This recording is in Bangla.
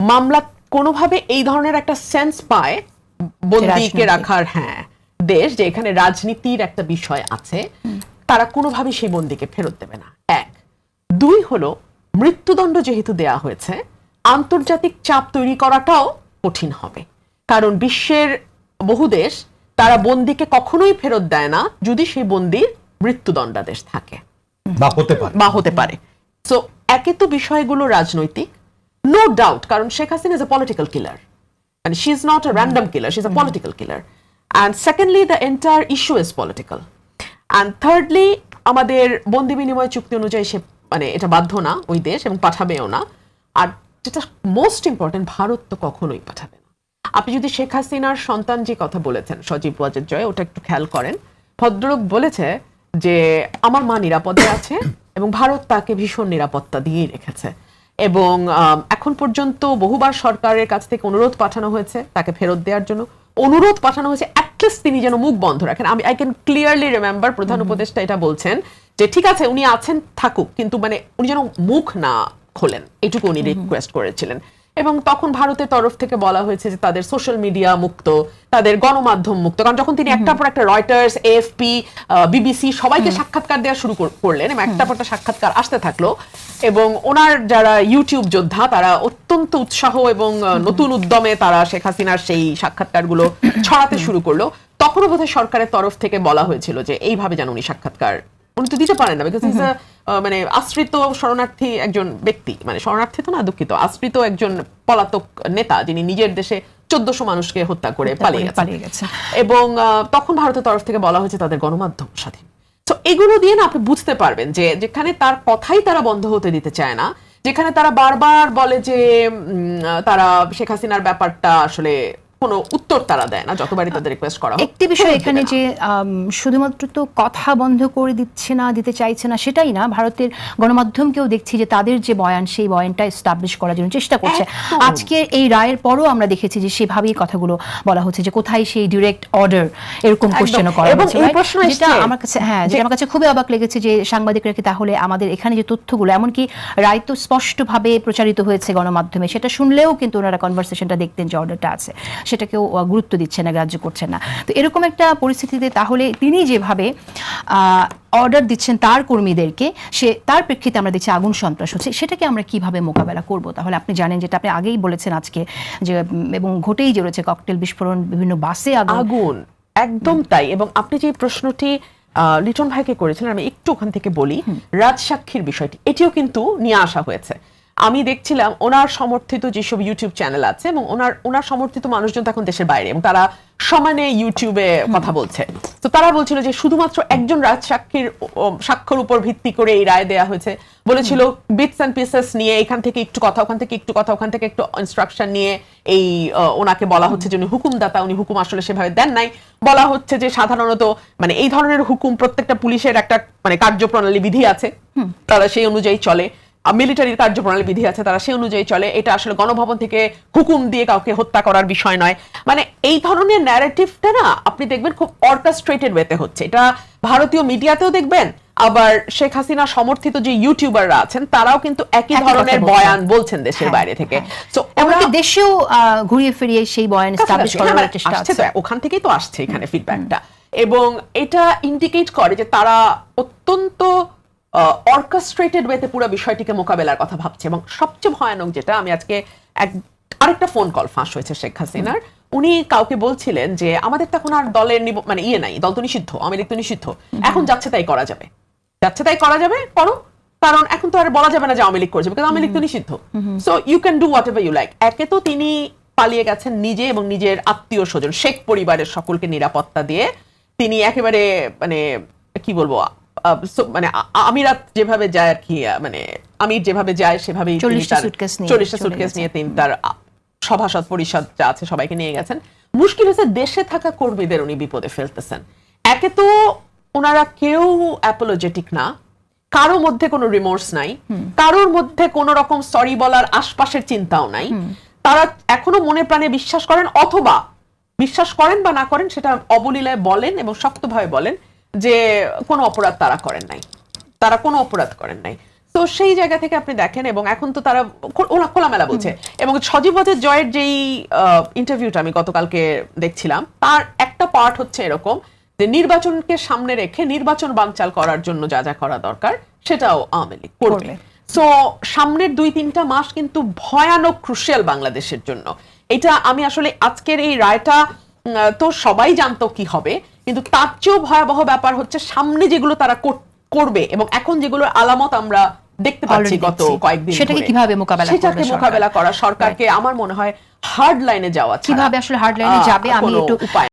মামলা কোনোভাবে এই ধরনের একটা সেন্স পায় বন্দিকে। রাখার হ্যাঁ দেশ যে এখানে রাজনীতির একটা বিষয় আছে তারা কোনোভাবে সেই বন্দিকে ফেরত দেবে না। এক। দুই হলো মৃত্যুদণ্ড যেহেতু দেয়া হয়েছে আন্তর্জাতিক চাপ তৈরি করাটাও কঠিন হবে। কারণ বিশ্বের বহু দেশ তারা বন্দিকে কখনোই ফেরত দেয় না যদি সেই বন্দির মৃত্যুদণ্ডাদেশ থাকে। বা হতে পারে। বা হতে পারে। সো একে তো বিষয়গুলো রাজনৈতিক নো ডাউট কারণ Sheikh Hasina is a political killer and she's not a random killer, she's a political killer. And secondly, the entire issue is political. And thirdly, আমাদের বন্দি বিনিময় চুক্তি অনুযায়ী সে মানে এটা বাধ্য না ওই দেশ এবং পাঠাবেও না। আর যেটা মোস্ট ইম্পর্টেন্ট ভারত তো কখনোই পাঠাবে না। আপনি যদি শেখ হাসিনার সন্তান যে কথা বলেছেন, সজীব ওয়াজেদ জয়, ওটা একটু খেয়াল করেন। ভদ্রলোক বলেছে যে, আমার মা নিরাপদে আছে এবং ভারত তাকে ভীষণ নিরাপত্তা দিয়েই রেখেছে। এবং এখন পর্যন্ত বহুবার সরকারের কাছ থেকে অনুরোধ পাঠানো হয়েছে তাকে ফেরত দেওয়ার জন্য। অনুরোধ পাঠানো হয়েছে অ্যাটলিস্ট তিনি যেন মুখ বন্ধ রাখেন। আমি আই ক্যান ক্লিয়ারলি রিমেম্বার প্রধান উপদেষ্টা এটা বলছেন যে ঠিক আছে উনি আছেন থাকুক। কিন্তু মানে উনি যেন মুখ না খোলেন। এটুকু উনি রিকোয়েস্ট করেছিলেন। এবং তখন ভারতের তরফ থেকে বলা হয়েছে যে তাদের সোশ্যাল মিডিয়া মুক্ত তাদের গণমাধ্যম মুক্ত। কারণ যখন তিনি একটার পর একটা রয়টার্স এএফপি বিবিসি সবাইকে সাক্ষাৎকার দেওয়া শুরু করলেন এবং একটার পর একটা সাক্ষাৎকার আসতে থাকল এবং ওনার যারা ইউটিউব যোদ্ধা তারা অত্যন্ত উৎসাহ এবং নতুন উদ্যমে তারা শেখ হাসিনার সেই সাক্ষাৎকারগুলো ছড়াতে শুরু করল। তখনও বোধহয় সরকারের তরফ থেকে বলা হয়েছিল যে এইভাবে যেন উনি সাক্ষাৎকার উনি তো দিতে পারেন না বিকজ ইজ মানে আশ্রিত শরণার্থী একজন ব্যক্তি। মানে শরণার্থী তো না দুঃখিত। আশ্রিত একজন পলাতক নেতা যিনি নিজের দেশে চোদ্দশো মানুষকে হত্যা করে পালিয়ে গেছে। এবং তখন ভারতের তরফ থেকে বলা হয়েছে তাদের গণমাধ্যম স্বাধীন। তো এগুলো দিয়ে না আপনি বুঝতে পারবেন যে যেখানে তার কথাই তারা বন্ধ হতে দিতে চায় না যেখানে তারা বারবার বলে যে উম, তারা শেখ হাসিনার ব্যাপারটা আসলে কোনো উত্তর তারা দেয় না যতবারই তাদের রিকোয়েস্ট করা হোক, একটি বিষয় এখানে যে শুধুমাত্র তো কথা বন্ধ করে দিচ্ছে না দিতে চাইছে না সেটাই না ভারতের গণমাধ্যমকেও দেখছি যে তাদের যে বয়ান সেই বয়ানটা এস্টাবলিশ করার জন্য চেষ্টা করছে। আজকে এই রায়ের পরও আমরা দেখেছি যে সেভাবেই কথাগুলো বলা হচ্ছে যে কোথায় সেই ডিরেক্ট অর্ডার এরকম। কোশ্চেনও করা এবং হচ্ছে। এই প্রশ্ন যেটা আমার কাছে হ্যাঁ যে- যেটা আমার কাছে খুবই অবাক লেগেছে যে সাংবাদিকরা কি তাহলে আমাদের এখানে যে তথ্যগুলো এমনকি রায় তো স্পষ্টভাবে প্রচারিত হয়েছে গণমাধ্যমে সেটা শুনলেও কিন্তু ওনারা কনভারসেশনটা দেখতেন যে অর্ডারটা আছে। সেটাকেও গুরুত্ব দিচ্ছে না গ্রাহ্য করছেন না। তো এরকম একটা পরিস্থিতিতে তাহলে তিনি যেভাবে অর্ডার দিচ্ছেন তার কর্মীদেরকে সে তার প্রেক্ষিতে আমরা দেখছি আগুন সন্ত্রাস হচ্ছে। সেটাকে আমরা কীভাবে মোকাবেলা করব? তাহলে আপনি জানেন যেটা আপনি আগেই বলেছেন আজকে যে এবং ঘটেই যে রয়েছে ককটেল বিস্ফোরণ বিভিন্ন বাসে আগুন। একদম তাই। এবং আপনি যে প্রশ্নটি আহ, লিটন ভাইকে করেছিলেন আমি একটু ওখান থেকে বলি। রাজসাক্ষীর বিষয়টি এটিও কিন্তু নিয়ে আসা হয়েছে। আমি দেখছিলাম ওনার সমর্থিত যেসব ইউটিউব চ্যানেল আছে এবং ওনার ওনার সমর্থিত মানুষজন এখন দেশের বাইরে এবং তারা সমানে ইউটিউবে কথা বলছে। তো তারা বলছিল যে শুধুমাত্র একজন রাজসাক্ষীর ও, সাক্ষ্যর উপর ভিত্তি করে এই রায় দেয়া হয়েছে। বলেছিল বিটস অ্যান্ড পিসেস নিয়ে এখান থেকে একটু কথা ওখান থেকে একটু কথা ওখান থেকে একটু ইনস্ট্রাকশন নিয়ে এই ওনাকে বলা হচ্ছে যে উনি হুকুমদাতা উনি হুকুম আসলে সেভাবে দেন নাই। বলা হচ্ছে যে সাধারণত মানে এই ধরনের হুকুম প্রত্যেকটা পুলিশের একটা মানে কার্যপ্রণালী বিধি আছে। তারা সেই অনুযায়ী চলে। মিলিটারির কার্যপ্রণালী বিধি আছে তারা সেই অনুযায়ী চলে। এটা আসলে গণভবন থেকে হুকুম দিয়ে কাউকে হত্যা করার বিষয় নয়। মানে এই ধরনের ন্যারেটিভটা না আপনি দেখবেন খুব অর্কাস্ট্রেটেড ওয়েতে হচ্ছে। এটা ভারতীয় মিডিয়াতেও দেখবেন আবার শেখ হাসিনা সমর্থিত যে ইউটিউবাররা আছেন তারাও কিন্তু একই ধরনের বয়ান বলছেন দেশের হ্যাঁ, বাইরে থেকে। হ্যাঁ। তো এমনকি দেশেও ঘুরিয়ে ফিরিয়ে সেই বয়ান এস্টাবলিশ হ্যাঁ, করার মানে চেষ্টা আছে। ওখান থেকেই তো আসছে এখানে ফিডব্যাকটা এবং এটা ইন্ডিকেট করে যে তারা অত্যন্ত অর্কাস্ট্রেটেড ওয়েতে পুরো বিষয়টিকে মোকাবেলার কথা ভাবছে এবং সবচেয়ে ভয়ানক যেটা আমি আজকে এক আরেকটা ফোন কল ফাঁস হয়েছে শেখ হাসিনার। উনি কাউকে বলছিলেন যে আমাদের তো এখন আর দলের মানে ইয়ে নাই দল তো নিষিদ্ধ আওয়ামী লীগ তো নিষিদ্ধ। এখন যাচ্ছে তাই করা যাবে। যাচ্ছে তাই করা যাবে করো। কারণ এখন তো আর বলা যাবে না যে আওয়ামী লীগ করছে কারণ আওয়ামী লীগ তো নিষিদ্ধ। So you can do whatever you like একে তো তিনি পালিয়ে গেছেন নিজে এবং নিজের আত্মীয় স্বজন শেখ পরিবারের সকলকে নিরাপত্তা দিয়ে। তিনি একেবারে মানে কি বলব মানে আ- আ- আমিরাত যেভাবে যায় আর কি মানে আমির যেভাবে যায় সেভাবেই তিনি 40টা নিয়ে 40টা চলে সুটকেস নিয়ে তিনি তার সভাসদ পরিষদ যা আছে সবাইকে নিয়ে গেছেন। মুশকিল হচ্ছে দেশে থাকা কর্মীদের উনি বিপদে ফেলতেছেন। একে তো ওনারা কেউ অ্যাপোলজেটিক না কারও মধ্যে কোনো রিমোর্স নাই কারোর মধ্যে কোনো রকম সরি বলার আশপাশের চিন্তাও নাই। তারা এখনও মনে প্রাণে বিশ্বাস করেন অথবা বিশ্বাস করেন বা না করেন সেটা অবলীলায় বলেন এবং শক্তভাবে বলেন। যে কোনো অপরাধ তারা করেন নাই। তারা কোনো অপরাধ করেন নাই। তো সেই জায়গা থেকে আপনি দেখেন এবং এখন তো তারা ওরা খোলামেলা বলছে। এবং সজীব হজের জয়ের যেই ইন্টারভিউটা আমি গতকালকে দেখছিলাম তার একটা পার্ট হচ্ছে এরকম যে নির্বাচনকে সামনে রেখে নির্বাচন বানচাল করার জন্য যা যা করা দরকার সেটাও আওয়ামী লীগ করবে। সো সামনের দুই তিনটা মাস কিন্তু ভয়ানক ক্রুশিয়াল বাংলাদেশের জন্য। এটা আমি আসলে আজকের এই রায়টা তো সবাই জানতো কি হবে। কিন্তু তার চেয়েও ভয়াবহ ব্যাপার হচ্ছে সামনে যেগুলো তারা করবে এবং এখন যেগুলো আলামত আমরা দেখতে পাচ্ছি গত কয়েকদিন সেটাকে কীভাবে মোকাবেলা সেটাকে মোকাবেলা করা সরকারকে আমার মনে হয় হার্ড লাইনে যাওয়া কীভাবে আসলে হার্ড লাইনে যাবে আমি একটু উপায়